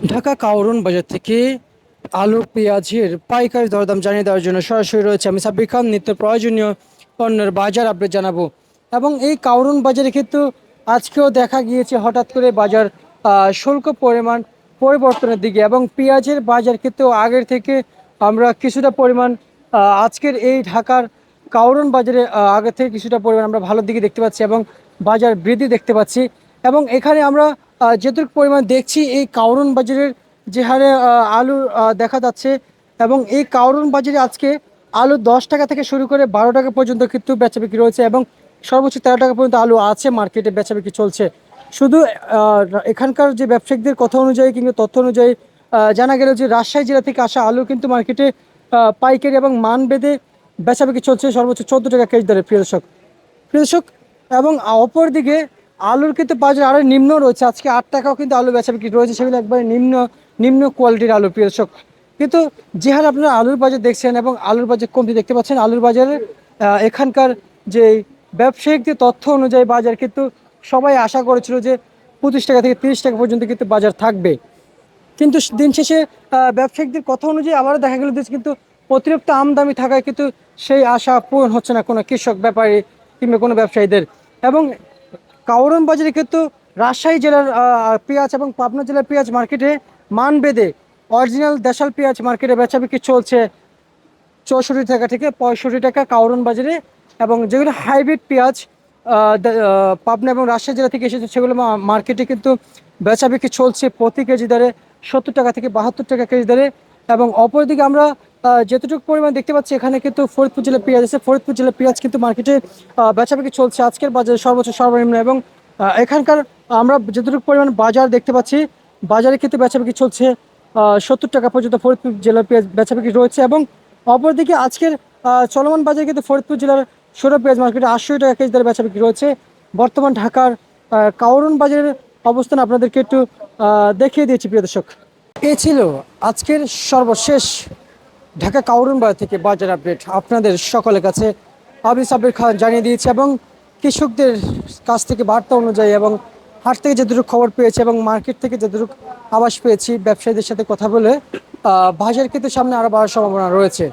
ঢাকা কাউরন বাজার থেকে আলু, পেঁয়াজের পাইকারি দরদাম জানিয়ে দেওয়ার জন্য সরাসরি রয়েছে আমি সাব্বির খান। নিত্য প্রয়োজনীয় পণ্যের বাজার আপডেট জানাব। এবং এই কাউরন বাজারে কিন্তু আজকেও দেখা গিয়েছে হঠাৎ করে বাজার শুল্ক পরিমাণ পরিবর্তনের দিকে এবং পেঁয়াজের বাজার কিন্তু আগের থেকে আমরা কিছুটা পরিমাণ আজকের এই ঢাকার কাউরন বাজারে আগে থেকে কিছুটা পরিমাণ আমরা ভালোর দিকে দেখতে পাচ্ছি এবং বাজার বৃদ্ধি দেখতে পাচ্ছি। এবং এখানে আমরা যেটুকু পরিমাণ দেখছি, এই কাউরন বাজারের যে হারে আলু দেখা যাচ্ছে এবং এই কাউরন বাজারে আজকে আলু দশ টাকা থেকে শুরু করে বারো টাকা পর্যন্ত কিন্তু বেচা বিক্রি রয়েছে এবং সর্বোচ্চ তেরো টাকা পর্যন্ত আলু আছে মার্কেটে বেচা বিক্রি চলছে। শুধু এখানকার যে ব্যবসায়িকদের কথা অনুযায়ী কিংবা তথ্য অনুযায়ী জানা গেল যে রাজশাহী জেলা থেকে আসা আলু কিন্তু মার্কেটে পাইকারি এবং মান বেঁধে বেচা বিক্রি চলছে সর্বোচ্চ চোদ্দ টাকা কেজি দরে, প্রিয় দর্শক। কৃষক এবং অপর দিকে আলুর কিন্তু বাজার আরও নিম্ন রয়েছে। আজকে আট টাকাও কিন্তু আলু বেচা বিক্রি রয়েছে, সেগুলো একবারে নিম্ন নিম্ন কোয়ালিটির আলু, প্রিয় কিন্তু যে হারে আপনারা আলুর বাজার দেখছেন এবং আলুর বাজার কমতি দেখতে পাচ্ছেন, আলুর বাজারে এখানকার যে ব্যবসায়িকদের তথ্য অনুযায়ী বাজার কিন্তু সবাই আশা করেছিল যে পঁচিশ টাকা থেকে তিরিশ টাকা পর্যন্ত কিন্তু বাজার থাকবে। কিন্তু দিন শেষে ব্যবসায়িকদের কথা অনুযায়ী আবারও দেখা গেল যে কিন্তু অতিরিক্ত আমদামি থাকায় কিন্তু সেই আশা পূরণ হচ্ছে না কোনো কৃষক, ব্যাপারী কিংবা কোনো ব্যবসায়ীদের। এবং কাউরন বাজারে কিন্তু রাজশাহী জেলার পেঁয়াজ এবং পাবনা জেলার পেঁয়াজ মার্কেটে মান বেঁধে অরিজিনাল দেশাল পেঁয়াজ মার্কেটে বেচা বিক্রি চলছে চৌষট্টি টাকা থেকে পঁয়ষট্টি টাকা কাউরন বাজারে এবং যেগুলো হাইব্রিড পেঁয়াজ পাবনা এবং রাজশাহী জেলা থেকে এসেছে সেগুলো মার্কেটে কিন্তু বেচা বিক্রি চলছে প্রতি কেজি দরে সত্তর টাকা থেকে বাহাত্তর টাকা কেজি দরে। এবং অপরদিকে আমরা যতটুকু পরিমাণ দেখতে পাচ্ছি এখানে কিন্তু ফরিদপুর জেলার পেঁয়াজ আছে। ফরিদপুর জেলার পেঁয়াজ কিন্তু মার্কেটে আহ, বেচা বিক্রি চলছে। আজকের বাজারে সর্বোচ্চ সর্বনিম্ন এবং এখানকার আমরা যতটুকু পরিমাণ বাজার দেখতে পাচ্ছি বাজারে কিন্তু বেচা বিক্রি চলছে সত্তর টাকা পর্যন্ত ফরিদপুর জেলার পেঁয়াজ বেচা বিক্রি রয়েছে এবং অপরদিকে আজকের চলমান বাজারে কিন্তু ফরিদপুর জেলার সৌর পেঁয়াজ মার্কেটে আটশো টাকা কেজি দরে বেচা বিক্রি রয়েছে। বর্তমান ঢাকার কাউরন বাজারের অবস্থান আপনাদেরকে একটু দেখিয়ে দিয়েছি প্রিয় দর্শক। এ ছিল আজকের সর্বশেষ ঢাকা কাউরন থেকে বাজার আপডেট আপনাদের সকলের কাছে। আমি সাবির খান জানিয়ে দিয়েছি এবং কৃষকদের কাছ থেকে বার্তা অনুযায়ী এবং হাট থেকে যতটুকু খবর পেয়েছি এবং মার্কেট থেকে যতটুকু আবাস পেয়েছি, ব্যবসায়ীদের সাথে কথা বলে বাজার কিন্তু সামনে আরও বাড়ার সম্ভাবনা রয়েছে।